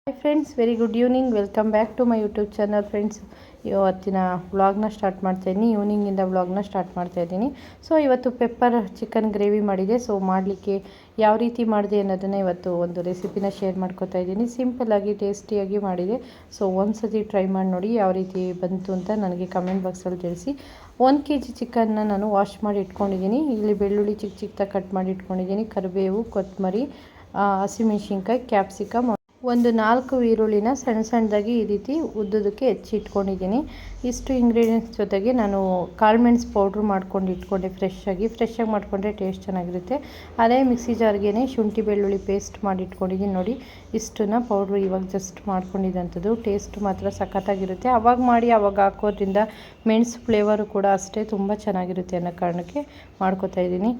hi friends very good evening welcome back to my YouTube channel friends ಇವತ್ತಿನ ವ್ಲಾಗ್ನ start ಮಾಡ್ತಾಯಿದ್ದೀನಿ ಈವ್ನಿಂಗಿಂದ ವ್ಲಾಗ್ನ start ಮಾಡ್ತಾಯಿದ್ದೀನಿ ಸೊ ಇವತ್ತು ಪೆಪ್ಪರ್ ಚಿಕನ್ ಗ್ರೇವಿ ಮಾಡಿದೆ. ಸೊ ಮಾಡಲಿಕ್ಕೆ ಯಾವ ರೀತಿ ಮಾಡಿದೆ ಅನ್ನೋದನ್ನು ಇವತ್ತು ಒಂದು ರೆಸಿಪಿನ ಶೇರ್ ಮಾಡ್ಕೊತಾ ಇದ್ದೀನಿ. ಸಿಂಪಲ್ಲಾಗಿ ಟೇಸ್ಟಿಯಾಗಿ ಮಾಡಿದೆ. ಸೊ ಒಂದು ಸತಿ ಟ್ರೈ ಮಾಡಿ ನೋಡಿ ಯಾವ ರೀತಿ ಬಂತು ಅಂತ ನನಗೆ ಕಮೆಂಟ್ ಬಾಕ್ಸಲ್ಲಿ ತಿಳಿಸಿ. ಒಂದು ಕೆ ಜಿ ಚಿಕನ್ನ ನಾನು ವಾಶ್ ಮಾಡಿ ಇಟ್ಕೊಂಡಿದ್ದೀನಿ. ಇಲ್ಲಿ ಬೆಳ್ಳುಳ್ಳಿ ಚಿಕ್ಕ ಚಿಕ್ಕದಾಗಿ ಕಟ್ ಮಾಡಿ ಇಟ್ಕೊಂಡಿದ್ದೀನಿ. ಕರಿಬೇವು ಕೊತ್ತಂಬರಿ ಹಸಿಮೆಣ್ಸಿನ್ಕಾಯಿ ಕ್ಯಾಪ್ಸಿಕಮ್ ಒಂದು ನಾಲ್ಕು ಈರುಳ್ಳಿನ ಸಣ್ಣ ಸಣ್ಣದಾಗಿ ಈ ರೀತಿ ಉದ್ದುದಕ್ಕೆ ಹೆಚ್ಚಿಟ್ಕೊಂಡಿದ್ದೀನಿ. ಇಷ್ಟು ಇಂಗ್ರೀಡಿಯೆಂಟ್ಸ್ ಜೊತೆಗೆ ನಾನು ಕಾಳುಮೆಣಸು ಪೌಡ್ರ್ ಮಾಡ್ಕೊಂಡು ಇಟ್ಕೊಂಡೆ ಫ್ರೆಶ್ಶಾಗಿ ಫ್ರೆಶ್ಶಾಗಿ ಮಾಡಿಕೊಂಡ್ರೆ ಟೇಸ್ಟ್ ಚೆನ್ನಾಗಿರುತ್ತೆ. ಅದೇ ಮಿಕ್ಸಿ ಜಾರ್ಗೆ ಶುಂಠಿ, ಬೆಳ್ಳುಳ್ಳಿ ಪೇಸ್ಟ್ ಮಾಡಿ ಇಟ್ಕೊಂಡಿದ್ದೀನಿ ನೋಡಿ. ಇಷ್ಟನ್ನ ಪೌಡ್ರು ಇವಾಗ ಜಸ್ಟ್ ಮಾಡ್ಕೊಂಡಿದ್ದಂಥದ್ದು. ಟೇಸ್ಟ್ ಮಾತ್ರ ಸಖತ್ತಾಗಿರುತ್ತೆ. ಅವಾಗ ಮಾಡಿ ಅವಾಗ ಹಾಕೋದ್ರಿಂದ ಮೆಣಸು ಫ್ಲೇವರು ಕೂಡ ಅಷ್ಟೇ ತುಂಬ ಚೆನ್ನಾಗಿರುತ್ತೆ ಅನ್ನೋ ಕಾರಣಕ್ಕೆ ಮಾಡ್ಕೋತಾ ಇದ್ದೀನಿ.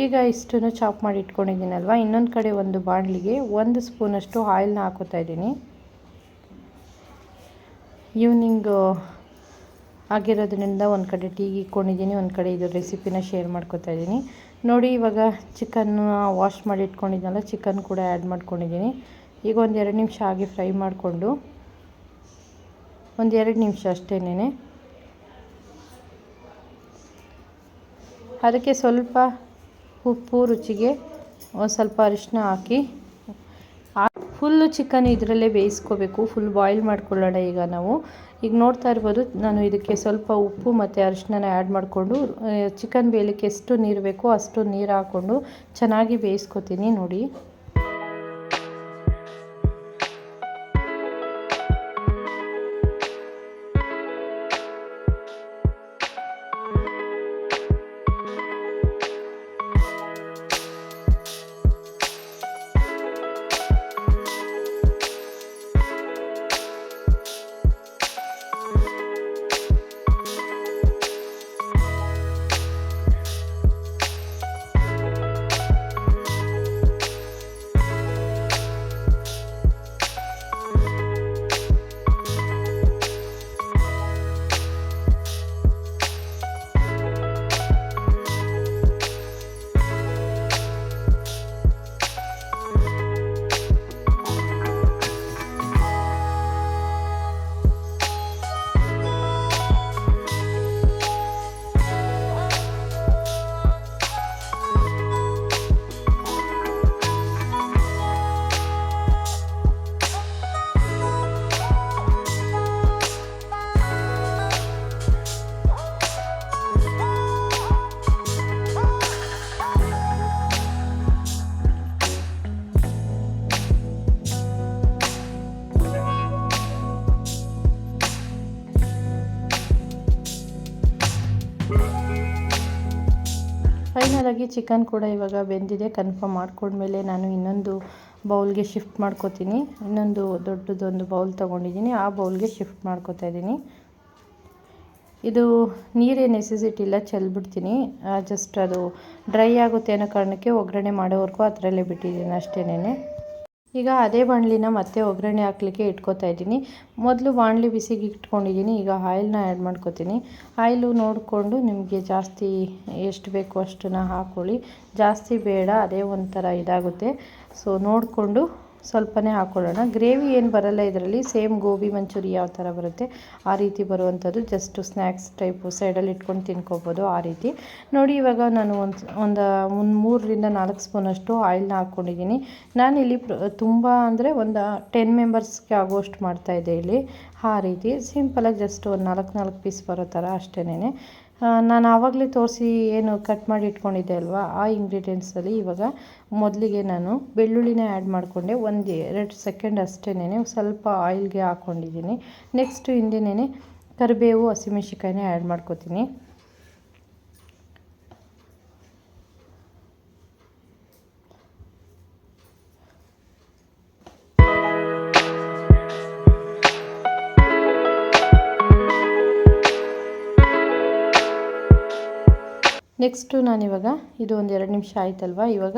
ಈಗ ಇಷ್ಟನ್ನು ಚಾಪ್ ಮಾಡಿ ಇಟ್ಕೊಂಡಿದ್ದೀನಲ್ವ? ಇನ್ನೊಂದು ಕಡೆ ಒಂದು ಬಾಣಲಿಗೆ ಒಂದು ಸ್ಪೂನಷ್ಟು ಆಯಿಲ್ನ ಹಾಕೋತಾ ಇದ್ದೀನಿ. ಈವ್ನಿಂಗು ಆಗಿರೋದ್ರಿಂದ ಒಂದು ಕಡೆ ಟೀಗೆ ಇಟ್ಕೊಂಡಿದ್ದೀನಿ, ಒಂದು ಕಡೆ ಇದು ರೆಸಿಪಿನ ಶೇರ್ ಮಾಡ್ಕೊತಾ ಇದ್ದೀನಿ. ನೋಡಿ, ಇವಾಗ ಚಿಕನ್ನ ವಾಶ್ ಮಾಡಿ ಇಟ್ಕೊಂಡಿದ್ದೆನಲ್ಲ ಚಿಕನ್ ಕೂಡ ಆ್ಯಡ್ ಮಾಡ್ಕೊಂಡಿದ್ದೀನಿ. ಈಗ ಒಂದು ಎರಡು ನಿಮಿಷ ಆಗಿ ಫ್ರೈ ಮಾಡಿಕೊಂಡು, ಒಂದು ಎರಡು ನಿಮಿಷ ಅಷ್ಟೇನೆ ಅದಕ್ಕೆ ಸ್ವಲ್ಪ ಉಪ್ಪು, ರುಚಿಗೆ ಒಂದು ಸ್ವಲ್ಪ ಅರಿಶಿನ ಹಾಕಿ ಫುಲ್ಲು ಚಿಕನ್ ಇದರಲ್ಲೇ ಬೇಯಿಸ್ಕೋಬೇಕು ಫುಲ್ ಬಾಯ್ಲ್ ಮಾಡ್ಕೊಳ್ಳೋಣ ಈಗ ನಾವು. ಈಗ ನೋಡ್ತಾ ಇರ್ಬೋದು, ನಾನು ಇದಕ್ಕೆ ಸ್ವಲ್ಪ ಉಪ್ಪು ಮತ್ತು ಅರಿಶಿನ ಆ್ಯಡ್ ಮಾಡಿಕೊಂಡು ಚಿಕನ್ ಬೇಯಲಿಕ್ಕೆ ಎಷ್ಟು ನೀರು ಬೇಕೋ ಅಷ್ಟು ನೀರು ಹಾಕ್ಕೊಂಡು ಚೆನ್ನಾಗಿ ಬೇಯಿಸ್ಕೊತೀನಿ ನೋಡಿ. ಫೈನಲಾಗಿ ಚಿಕನ್ ಕೂಡ ಇವಾಗ ಬೆಂದಿದೆ ಕನ್ಫರ್ಮ್ ಮಾಡ್ಕೊಂಡ್ಮೇಲೆ ನಾನು ಇನ್ನೊಂದು ಬೌಲ್ಗೆ ಶಿಫ್ಟ್ ಮಾಡ್ಕೋತೀನಿ. ಇನ್ನೊಂದು ದೊಡ್ಡದೊಂದು ಬೌಲ್ ತೊಗೊಂಡಿದ್ದೀನಿ, ಆ ಬೌಲ್ಗೆ ಶಿಫ್ಟ್ ಮಾಡ್ಕೋತಾ ಇದ್ದೀನಿ. ಇದು ನೀರೇ ನೆಸೆಸಿಟಿ ಇಲ್ಲ, ಚೆಲ್ಬಿಡ್ತೀನಿ. ಜಸ್ಟ್ ಅದು ಡ್ರೈ ಆಗುತ್ತೆ ಅನ್ನೋ ಕಾರಣಕ್ಕೆ ಒಗ್ಗರಣೆ ಮಾಡೋವರೆಗೂ ಅದರಲ್ಲೇ ಬಿಟ್ಟಿದ್ದೀನಿ ಅಷ್ಟೇನೆ ಈಗ ಅದೇ ಬಾಣಲಿನ ಮತ್ತೆ ಒಗ್ಗರಣೆ ಹಾಕ್ಲಿಕ್ಕೆ ಇಟ್ಕೋತಾ ಇದ್ದೀನಿ. ಮೊದಲು ಬಾಣಲಿ ಬಿಸಿಗೆ ಇಟ್ಕೊಂಡಿದ್ದೀನಿ, ಈಗ ಆಯಿಲ್ನ ಆ್ಯಡ್ ಮಾಡ್ಕೋತೀನಿ. ಆಯಿಲು ನೋಡಿಕೊಂಡು ನಿಮಗೆ ಜಾಸ್ತಿ ಎಷ್ಟು ಬೇಕು ಅಷ್ಟನ್ನು ಹಾಕ್ಕೊಳ್ಳಿ ಜಾಸ್ತಿ ಬೇಡ, ಅದೇ ಒಂಥರ ಇದಾಗುತ್ತೆ. ಸೊ ನೋಡಿಕೊಂಡು ಸ್ವಲ್ಪನೇ ಹಾಕ್ಕೊಳ್ಳೋಣ ಗ್ರೇವಿ ಏನು ಬರಲ್ಲ ಇದರಲ್ಲಿ. ಸೇಮ್ ಗೋಬಿ ಮಂಚೂರಿ ಯಾವ ಥರ ಬರುತ್ತೆ, ಆ ರೀತಿ ಬರುವಂಥದ್ದು. ಜಸ್ಟು ಸ್ನ್ಯಾಕ್ಸ್ ಟೈಪು ಸೈಡಲ್ಲಿ ಇಟ್ಕೊಂಡು ತಿನ್ಕೋಬೋದು ಆ ರೀತಿ. ನೋಡಿ, ಇವಾಗ ನಾನು ಒಂದು ಒಂದು ಒಂದು ಮೂರರಿಂದ ನಾಲ್ಕು ಸ್ಪೂನಷ್ಟು ಆಯಿಲ್ನ ಹಾಕ್ಕೊಂಡಿದ್ದೀನಿ ನಾನಿಲ್ಲಿ ತುಂಬ ಅಂದರೆ ಒಂದು ಟೆನ್ ಮೆಂಬರ್ಸ್ಗೆ ಆಗೋಷ್ಟು ಮಾಡ್ತಾಯಿದ್ದೆ ಇಲ್ಲಿ. ಆ ರೀತಿ. ಸಿಂಪಲಾಗಿ ಜಸ್ಟ್ ಒಂದು ನಾಲ್ಕು ನಾಲ್ಕು ಪೀಸ್ ಬರೋ ಥರ ಅಷ್ಟೇನೆ ನಾನು ಆವಾಗಲೇ ತೋರಿಸಿ ಏನು ಕಟ್ ಮಾಡಿ ಇಟ್ಕೊಂಡಿದ್ದೆ ಅಲ್ವಾ? ಆ ಇಂಗ್ರೀಡಿಯೆಂಟ್ಸಲ್ಲಿ ಇವಾಗ ಮೊದಲಿಗೆ ನಾನು ಬೆಳ್ಳುಳ್ಳಿನ ಆ್ಯಡ್ ಮಾಡಿಕೊಂಡೆ. ಒಂದು ಎರಡು ಸೆಕೆಂಡ್ ಅಷ್ಟೇನೆ ಸ್ವಲ್ಪ ಆಯಿಲ್ಗೆ ಹಾಕ್ಕೊಂಡಿದ್ದೀನಿ ನೆಕ್ಸ್ಟು ಹಿಂದೆನೇ ಕರಿಬೇವು ಹಸಿಮೆಣ್ಸಿಕಾಯಿನೇ ಆ್ಯಡ್ ಮಾಡ್ಕೋತೀನಿ. ನೆಕ್ಸ್ಟು ನಾನಿವಾಗ, ಇದು ಒಂದು ಎರಡು ನಿಮಿಷ ಆಯ್ತಲ್ವ? ಇವಾಗ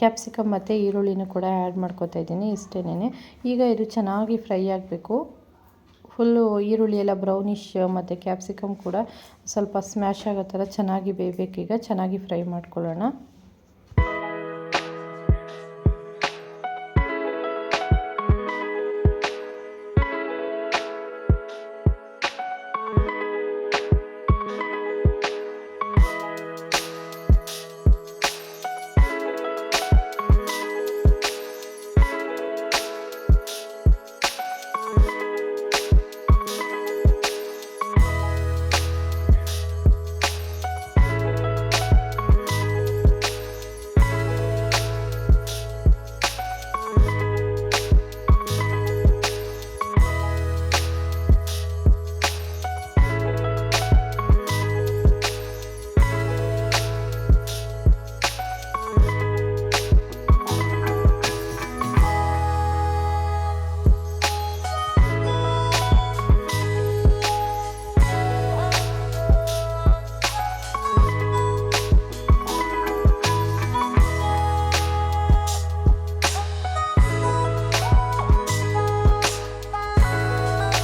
ಕ್ಯಾಪ್ಸಿಕಮ್ ಮತ್ತು ಈರುಳ್ಳಿನೂ ಕೂಡ ಆ್ಯಡ್ ಮಾಡ್ಕೋತಾ ಇದ್ದೀನಿ ಇಷ್ಟೇನೆ ಈಗ ಇದು ಚೆನ್ನಾಗಿ ಫ್ರೈ ಆಗಬೇಕು. ಫುಲ್ಲು ಈರುಳ್ಳಿ ಎಲ್ಲ ಬ್ರೌನಿಷ್ ಮತ್ತು ಕ್ಯಾಪ್ಸಿಕಮ್ ಕೂಡ ಸ್ವಲ್ಪ ಸ್ಮ್ಯಾಶ್ ಆಗೋ ಥರ ಚೆನ್ನಾಗಿ ಬೇಯಬೇಕೀಗ, ಚೆನ್ನಾಗಿ ಫ್ರೈ ಮಾಡ್ಕೊಳ್ಳೋಣ.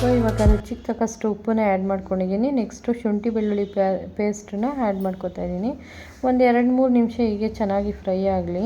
ಸೊ ಇವಾಗ ರುಚಿಗೆ ತಕ್ಕಷ್ಟು ಉಪ್ಪನ್ನ ಆ್ಯಡ್ ಮಾಡ್ಕೊಂಡಿದ್ದೀನಿ. ನೆಕ್ಸ್ಟು ಶುಂಠಿ ಬೆಳ್ಳುಳ್ಳಿ ಪೇಸ್ಟನ್ನ ಆ್ಯಡ್ ಮಾಡ್ಕೊತಾ ಇದ್ದೀನಿ. ಒಂದು ಎರಡು ಮೂರು ನಿಮಿಷ ಹೀಗೆ ಚೆನ್ನಾಗಿ ಫ್ರೈ ಆಗಲಿ.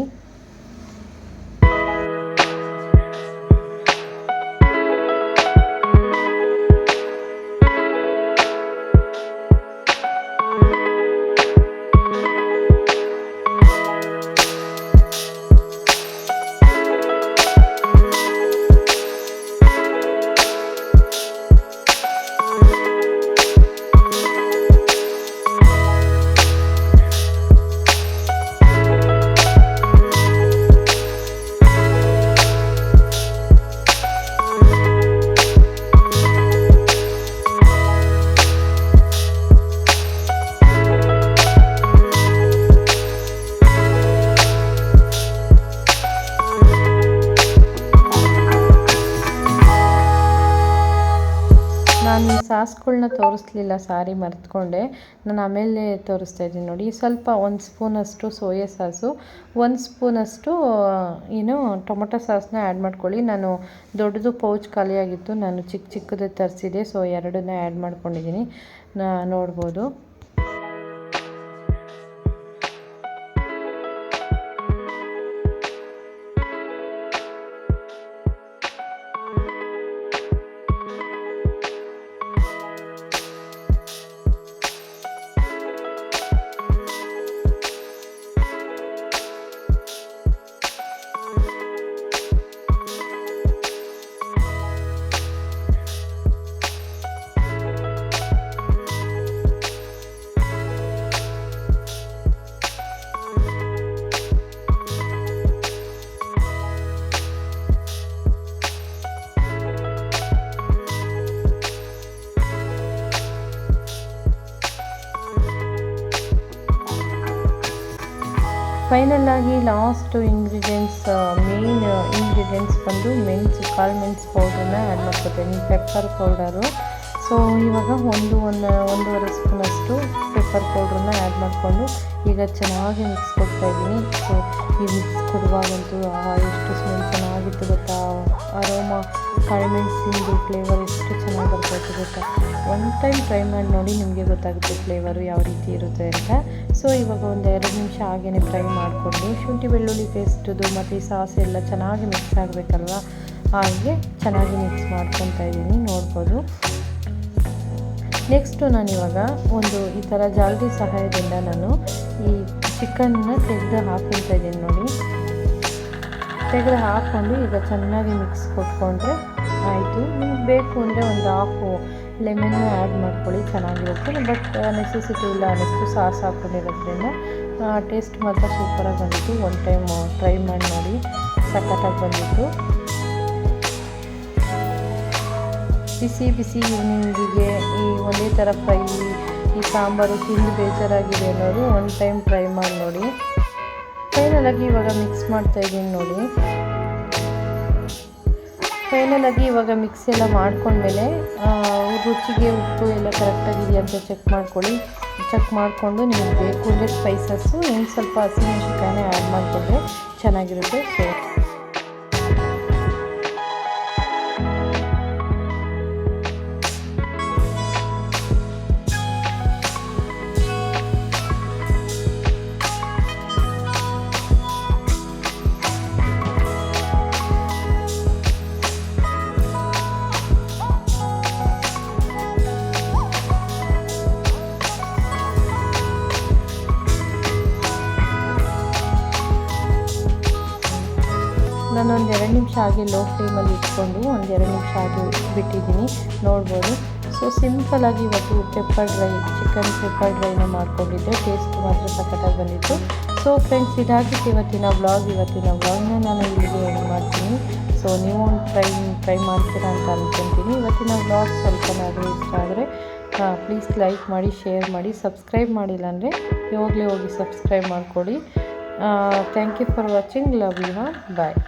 ನಾನು ಸಾಸ್ಗಳನ್ನ ತೋರಿಸ್ಲಿಲ್ಲ, ಸಾರಿ ಮರೆತ್ಕೊಂಡೆ. ನಾನು ಆಮೇಲೆ ತೋರಿಸ್ತಾ ಇದ್ದೀನಿ ನೋಡಿ. ಸ್ವಲ್ಪ ಒಂದು ಸ್ಪೂನಷ್ಟು ಸೋಯಾ ಸಾಸು, ಒಂದು ಸ್ಪೂನಷ್ಟು, ಏನು, ಟೊಮೊಟೊ ಸಾಸನ್ನ ಆ್ಯಡ್ ಮಾಡ್ಕೊಳ್ಳಿ. ನಾನು ದೊಡ್ಡದು ಪೌಚ್ ಖಾಲಿಯಾಗಿತ್ತು. ನಾನು ಚಿಕ್ಕ ಚಿಕ್ಕದು ತರಿಸಿದೆ, ಸೊ ಎರಡನ್ನ ಆ್ಯಡ್ ಮಾಡ್ಕೊಂಡಿದ್ದೀನಿ. ನೋಡ್ಬೋದು. ಫೈನಲ್ ಆಗಿ ಲಾಸ್ಟ್ ಇಂಗ್ರೀಡಿಯೆಂಟ್ಸ್ ಮೇನ್ ಇಂಗ್ರೀಡಿಯೆಂಟ್ಸ್ ಬಂದು ಮೆಣಸು ಕಾಳು ಮೆಣಸು ಪೌಡ್ರನ್ನ ಆ್ಯಡ್ ಮಾಡ್ಕೊತೀನಿ. ಪೆಪ್ಪರ್ ಪೌಡರು ಸೊ ಇವಾಗ ಒಂದು ಒಂದು, ಒಂದೂವರೆ ಸ್ಪೂನಷ್ಟು ಪೆಪ್ಪರ್ ಪೌಡ್ರನ್ನ ಆ್ಯಡ್ ಮಾಡಿಕೊಂಡು ಈಗ ಚೆನ್ನಾಗಿ ಮಿಕ್ಸ್ ಕೊಡ್ತಾ ಇದ್ದೀನಿ. ಸೊ ಈ ಮಿಕ್ಸ್ ಕೊಡುವಾಗಂತೂ ಎಷ್ಟು ಸ್ಮೆಲ್ ಚೆನ್ನಾಗಿತ್ತು ಗೊತ್ತಾ? ಅರೋಮ ಕಾಳುಮೆಣಸಿಂದು ಫ್ಲೇವರ್ ಎಷ್ಟು ಚೆನ್ನಾಗಿ ಬರ್ತೈತೆ ಗೊತ್ತಾ? ಒನ್ ಟೈಮ್ ಟ್ರೈ ಮಾಡಿ ನೋಡಿ ನಿಮಗೆ ಗೊತ್ತಾಗುತ್ತೆ ಫ್ಲೇವರು ಯಾವ ರೀತಿ ಇರುತ್ತೆ ಅಂತ. ಸೊ ಇವಾಗ ಒಂದು ಎರಡು ನಿಮಿಷ ಹಾಗೇ ಫ್ರೈ ಮಾಡಿಕೊಂಡು, ಶುಂಠಿ, ಬೆಳ್ಳುಳ್ಳಿ ಪೇಸ್ಟದು ಮತ್ತು ಈ ಸಾಸ್ ಎಲ್ಲ ಚೆನ್ನಾಗಿ ಮಿಕ್ಸ್ ಆಗಬೇಕಲ್ವ? ಹಾಗೆ ಚೆನ್ನಾಗಿ ಮಿಕ್ಸ್ ಮಾಡ್ಕೊತಾ ಇದ್ದೀನಿ. ನೋಡ್ಬೋದು. ನೆಕ್ಸ್ಟು ನಾನಿವಾಗ ಒಂದು ಈ ಥರ ಜಾಲರಿ ಸಹಾಯದಿಂದ ನಾನು ಈ ಚಿಕನ್ನ ತೆಗೆದು ಹಾಕೊಳ್ತಾ ಇದ್ದೀನಿ ನೋಡಿ. ತೆಗೆದು ಹಾಕ್ಕೊಂಡು ಈಗ ಚೆನ್ನಾಗಿ ಮಿಕ್ಸ್ ಕೊಟ್ಕೊಂಡ್ರೆ ಆಯಿತು. ನಿಮ್ಗೆ ಬೇಕು ಅಂದರೆ ಒಂದು ಹಾಫು ಲೆಮನ್ನು ಆ್ಯಡ್ ಮಾಡ್ಕೊಳ್ಳಿ, ಚೆನ್ನಾಗಿರುತ್ತೆ. ಬಟ್ ನೆಸೆಸಿಟಿ ಇಲ್ಲ ಅನ್ನಿಸ್ತು, ಸಾಸ್ ಹಾಕ್ಕೊಂಡಿರೋದ್ರಿಂದ ಟೇಸ್ಟ್ ಮಾತ್ರ ಸೂಪರಾಗಿ ಬಂದಿತ್ತು. ಒನ್ ಟೈಮ್ ಟ್ರೈ ಮಾಡಿ ನೋಡಿ. ಸಖತ್ತಾಗಿ ಬಂದಿತ್ತು. ಬಿಸಿ ಬಿಸಿ ಈವ್ನಿಂಗಿಗೆ ಒಂದೇ ಥರ ಫ್ರೈ, ಈ ಸಾಂಬಾರು ತಿಂದು ಬೇಜಾರಾಗಿದೆ ಅನ್ನೋದು ಒನ್ ಟೈಮ್ ಟ್ರೈ ಮಾಡಿ ನೋಡಿ. ಫೈನಲಾಗಿ ಇವಾಗ ಮಿಕ್ಸ್ ಮಾಡ್ತಾ ಇದ್ದೀನಿ ನೋಡಿ. ಫೈನಲಾಗಿ ಇವಾಗ ಮಿಕ್ಸ್ ಎಲ್ಲ ಮಾಡ್ಕೊಂಡ್ಮೇಲೆ ರುಚಿಗೆ ಉಪ್ಪು ಎಲ್ಲ ಕರೆಕ್ಟಾಗಿದೆಯಾ ಅಂತ ಚೆಕ್ ಮಾಡ್ಕೊಳ್ಳಿ. ಚೆಕ್ ಮಾಡಿಕೊಂಡು ನಿಮಗೆ ಬೇಕು ಅಂದರೆ ಸ್ಪೈಸಸ್ಸು ಇನ್ನು ಸ್ವಲ್ಪ ಹಸಿಮೆಣ್ಸಿನ್ಕಾಯಿನ ಆ್ಯಡ್ ಮಾಡಿಕೊಂಡ್ರೆ ಚೆನ್ನಾಗಿರುತ್ತೆ. ಸೊ ನಾನೊಂದು ಎರಡು ನಿಮಿಷ ಆಗಿ ಲೋ ಫ್ಲೇಮಲ್ಲಿ ಇಟ್ಕೊಂಡು ಒಂದು ಎರಡು ನಿಮಿಷ ಆಗಿ ಬಿಟ್ಟಿದ್ದೀನಿ. ನೋಡ್ಬೋದು. ಸೊ ಸಿಂಪಲಾಗಿ ಇವತ್ತು ಪೆಪ್ಪರ್ ಡ್ರೈ ಚಿಕನ್ ಪೆಪ್ಪರ್ ಡ್ರೈನ ಮಾಡ್ಕೊಂಡಿದ್ದೆ. ಟೇಸ್ಟ್ ಮಾತ್ರ ಸಖತ್ತಾಗಿ ಬಂದಿತ್ತು. ಸೊ ಫ್ರೆಂಡ್ಸ್ ಇದಾಗಿತ್ತು ಇವತ್ತಿನ ಬ್ಲಾಗ್ ಇವತ್ತಿನ ಬ್ಲಾಗ್ನ ನಾನು ಇಲ್ಲಿಗೆ ಮಾಡ್ತೀನಿ. ಸೊ ನೀವು ಒಂದು ಟ್ರೈ ಟ್ರೈ ಮಾಡ್ತೀರಾ ಅಂತ ಅಂದ್ಕೊತೀನಿ ಇವತ್ತಿನ ಬ್ಲಾಗ್ ಸ್ವಲ್ಪನಾದರೂ ಇಷ್ಟ ಆದರೆ ಪ್ಲೀಸ್ ಲೈಕ್ ಮಾಡಿ ಶೇರ್ ಮಾಡಿ ಸಬ್ಸ್ಕ್ರೈಬ್ ಮಾಡಿಲ್ಲ ಅಂದರೆ ಇವಾಗಲೇ ಹೋಗಿ ಸಬ್ಸ್ಕ್ರೈಬ್ ಮಾಡ್ಕೊಳ್ಳಿ. Thank you for watching love you bye